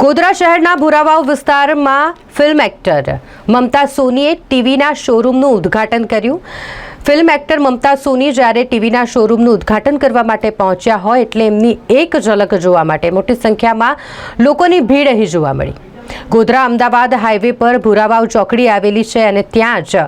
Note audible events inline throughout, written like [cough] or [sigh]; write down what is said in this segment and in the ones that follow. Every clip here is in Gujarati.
ગોધરા શહેરના ભુરાવાવ વિસ્તારમાં ફિલ્મ એક્ટર મમતા સોનીએ ટીવીના શોરૂમનું ઉદ્ઘાટન કર્યું. ફિલ્મ એક્ટર મમતા સોની જ્યારે ટીવીના શોરૂમનું ઉદ્ઘાટન કરવા માટે પહોંચ્યા હોય એટલે એમની એક ઝલક જોવા માટે મોટી સંખ્યામાં લોકોની ભીડ અહીં જોવા મળી. ગોધરા અમદાવાદ હાઈવે પર ભુરાવાવ ચોકડી આવેલી છે અને ત્યાં જ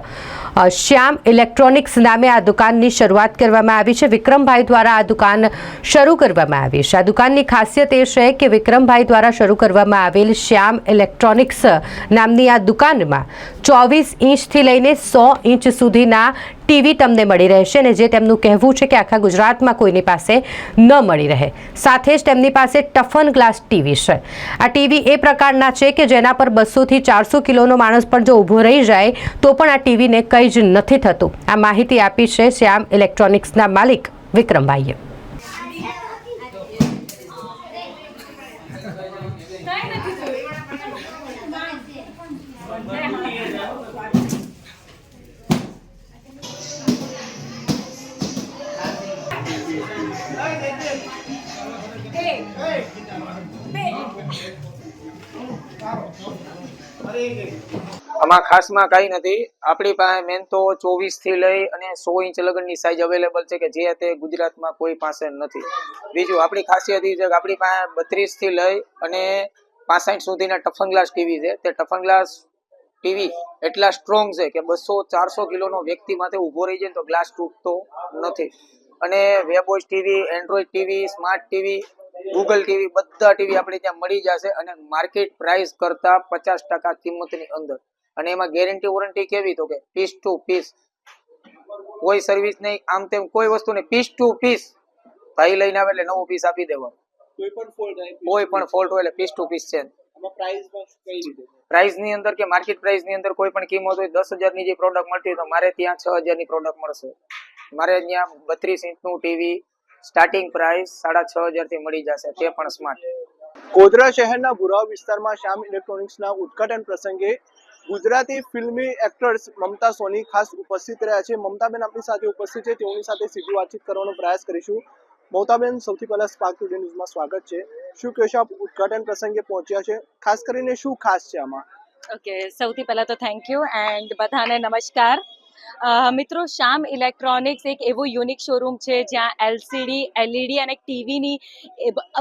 શ્યામ ઇલેક્ટ્રોનિક્સ નામે આ દુકાનની શરૂઆત કરવામાં આવી છે. વિક્રમભાઈ દ્વારા આ દુકાન શરૂ કરવામાં આવી છે. આ દુકાનની ખાસિયત એ છે કે વિક્રમભાઈ દ્વારા શરૂ કરવામાં આવેલ શ્યામ ઇલેક્ટ્રોનિક્સ નામની આ દુકાનમાં ચોવીસ ઇંચથી લઈને સો ઇંચ સુધીના ટીવી તમને મળી રહેશે અને જે તેમનું કહેવું છે કે આખા ગુજરાતમાં કોઈની પાસે ન મળી રહે. સાથે જ તેમની પાસે ટફન ગ્લાસ ટીવી છે. આ ટીવી એ પ્રકારના છે કે જેના પર બસોથી ચારસો કિલોનો માણસ પણ જો ઊભો રહી જાય તો પણ આ ટીવીને કંઈ જ નથી થતું. આ માહિતી આપી છે શ્યામ ઇલેક્ટ્રોનિક્સના માલિક વિક્રમભાઈએ. આમાં ખાસમાં કાંઈ નથી. આપણી પાસે મેન તો ચોવીસથી લઈ અને સો ઇંચ લગનની સાઇઝ અવેલેબલ છે કે જે તે ગુજરાતમાં કોઈ પાસે નથી. બીજું, આપણી ખાસિયત એ છે કે આપણી પાસે બત્રીસથી લઈ અને પાસઠ સુધીના ટફન ગ્લાસ ટીવી છે. તે ટફન ગ્લાસ ટીવી એટલા સ્ટ્રોંગ છે કે બસો ચારસો કિલોનો વ્યક્તિ માથે ઊભો રહી જાય તો ગ્લાસ તૂટતો નથી. અને webOS TV android TV smart TV Google TV બધા ટીવી આપણે ત્યાં મળી જશે અને માર્કેટ પ્રાઇસ કરતા પચાસ ટકા કિંમતની અંદર. અને એમાં ગેરંટી વોરંટી કેવી? તો કે પીસ ટુ પીસ કોઈ સર્વિસ નહીં આમ તેમ કોઈ વસ્તુ નહીં પીસ ટુ પીસ ભાઈ લઈને આવે એટલે નવો પીસ આપી દેવાનું. કોઈ પણ ફોલ્ટ હોય એટલે પીસ ટુ પીસ છે. પ્રાઇસની અંદર કે માર્કેટ પ્રાઇસની અંદર કોઈ પણ કિંમત હોય દસ હજારની જે પ્રોડક્ટ મળતી હોય તો મારે ત્યાં છ હજારની પ્રોડક્ટ મળશે. મારે ત્યાં બત્રીસ ઇંચનું ટીવી સ્ટાર્ટિંગ પ્રાઇસ સાડા છ હજારથી મળી જશે. તે પણ સ્માર્ટ ગોધરા શહેરના ભુરાવ વિસ્તારમાં શ્યામ ઇલેક્ટ્રોનિક્સના ઉદ્ઘાટન પ્રસંગે ગુજરાતી ફિલ્મી એક્ટર્સ મમતા સોની ખાસ ઉપસ્થિત રહ્યા છે. મમતાબેન આપણી સાથે ઉપસ્થિત છે. તેઓની સાથે સીધી વાતચીત કરવાનો પ્રયાસ કરીશું. મમતાબેન સૌથી પહેલા સ્પાર્ક ટુડે ન્યૂઝમાં સ્વાગત છે. શું કહેશો આપ? ઉદ્ઘાટન પ્રસંગે પહોંચ્યા છે. ખાસ કરીને શું ખાસ છે આમાં? ઓકે સૌથી પહેલા તો થેન્ક યુ એન્ડ બધાને નમસ્કાર. મિત્રો, શ્યામ ઇલેક્ટ્રોનિક્સ એક એવો યુનિક શોરૂમ છે જ્યાં એલસીડી, એલઈડી અને ટીવીની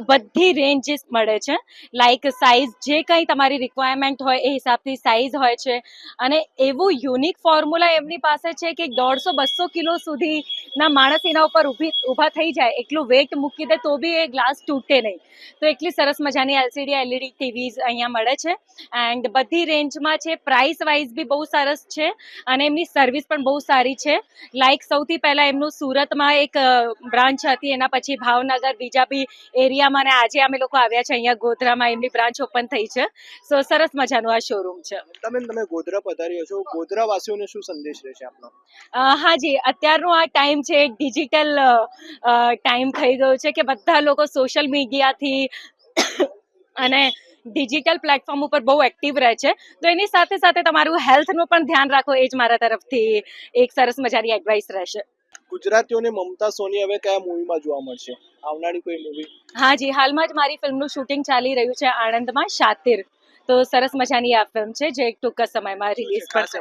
બધી રેન્જીસ મળે છે. લાઈક સાઇઝ જે કંઈ તમારી રિક્વાયરમેન્ટ હોય એ હિસાબથી સાઇઝ હોય છે. અને એવું યુનિક ફોર્મ્યુલા એમની પાસે છે કે દોઢસો બસો કિલો સુધીના માણસ એના ઉપર ઊભી ઊભા થઈ જાય એટલું વેટ મૂકી દે તો બી એ ગ્લાસ તૂટે નહીં. તો એટલી સરસ મજાની એલસીડી એલઈડી ટીવીઝ અહીંયા મળે છે. એન્ડ બધી રેન્જમાં છે પ્રાઇસ વાઇઝ બી બહુ સરસ છે અને એમની સર્વિસ પણ બહુ સારી છે. લાઈક સૌથી પહેલાં એમનું સુરતમાં એક બ્રાન્ચ હતી એના પછી ભાવનગર બીજા બી એરિયામાં અને આજે અમે લોકો આવ્યા છે અહીંયા ગોધરામાં એમની બ્રાન્ચ ઓપન થઈ છે. સો સરસ મજાનું આ શોરૂમ છે. તમે તમે ગોધરા પધાર્યો છો. ગોધરા વાસીઓને શું સંદેશ રહેશે આપનો? હા હાજી અત્યારનો આ ટાઈમ છે એક ડિજિટલ ટાઈમ થઈ ગયો છે કે બધા લોકો સોશિયલ મીડિયાથી [coughs] અને ડિજિટલ પ્લેટફોર્મ ઉપર બહુ એક્ટિવ રહે છે. તો એની સાથે સાથે તમારું હેલ્થનું પણ ધ્યાન રાખો એ જ મારા તરફથી એક સરસ મજાની એડવાઇસ રહેશે. ગુજરાતીઓને મમતા સોની હવે કયા મૂવીમાં જોવા મળશે? આવનારી કોઈ મૂવી હાજી હાલમાં જ મારી ફિલ્મનું શૂટિંગ ચાલી રહ્યું છે આણંદમાં શાતિર. તો સરસ મજાની આ ફિલ્મ છે જે એક ટૂંક સમયમાં રિલીઝ પણ થશે.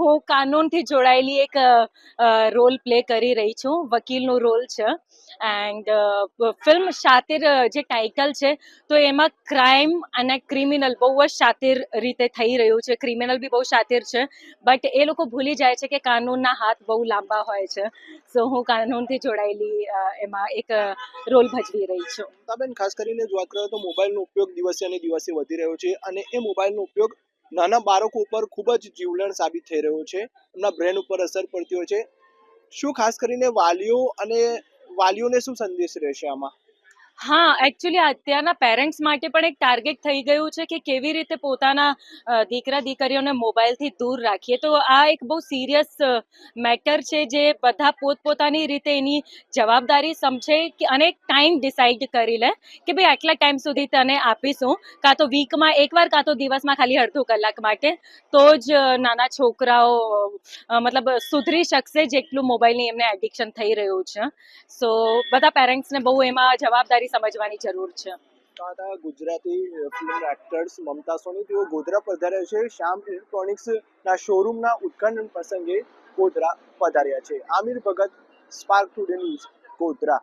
હું કાનૂનથી જોડાયેલી એક રોલ પ્લે કરી રહી છું વકીલનો રોલ છે. એન્ડ ફિલ્મ શાતિર જે ટાઇટલ છે તો એમાં ક્રાઇમ અને ક્રિમિનલ બહુ જ શાતિર રીતે થઈ રહ્યું છે. ક્રિમિનલ બી બહુ શાતિર છે બટ એ લોકો ભૂલી જાય છે કે કાનૂનના હાથ બહુ લાંબા હોય છે. સો હું કાનૂનથી જોડાયેલી એમાં એક રોલ ભજવી રહી છું. મમતાબેન ખાસ કરીને જો વાત કરીએ તો મોબાઈલનો ઉપયોગ દિવસે અને દિવસે વધી રહ્યો છે અને એ મોબાઈલનો ઉપયોગ નાના બાળકો ઉપર ખૂબ જ જીવલેણ સાબિત થઈ રહ્યો છે. એમના બ્રેન ઉપર અસર પડતી હોય છે. શું ખાસ કરીને વાલીઓ અને વાલીઓને શું સંદેશ રહેશે આમાં? હા એકચ્યુઅલી અત્યારના પેરેન્ટ્સ માટે પણ એક ટાર્ગેટ થઈ ગયું છે કે કેવી રીતે પોતાના દીકરા દીકરીઓને મોબાઈલથી દૂર રાખીએ. તો આ એક બહુ સિરિયસ મેટર છે જે બધા પોતપોતાની રીતે એની જવાબદારી સમજે કે અને ટાઈમ ડિસાઇડ કરી લે કે ભાઈ આટલા ટાઈમ સુધી તને આપીશું. કાં તો વીકમાં એકવાર, કાં તો દિવસમાં ખાલી અડધો કલાક માટે. તો જ નાના છોકરાઓ મતલબ સુધરી શકશે જેટલું મોબાઈલની એમને એડિક્શન થઈ રહ્યું છે. સો બધા પેરેન્ટ્સને બહુ એમાં જવાબદારી સમજવાની જરૂર છે. Gujarati film actors Mamta Soni. તેઓ ગોધરા પધાર્યા છે. શ્યામ ઇલેક્ટ્રોનિક્સ ના શોરૂમ ના ઉદઘાટન પ્રસંગે ગોધરા પધાર્યા છે. Aamir Bhagat spark today news Godhra.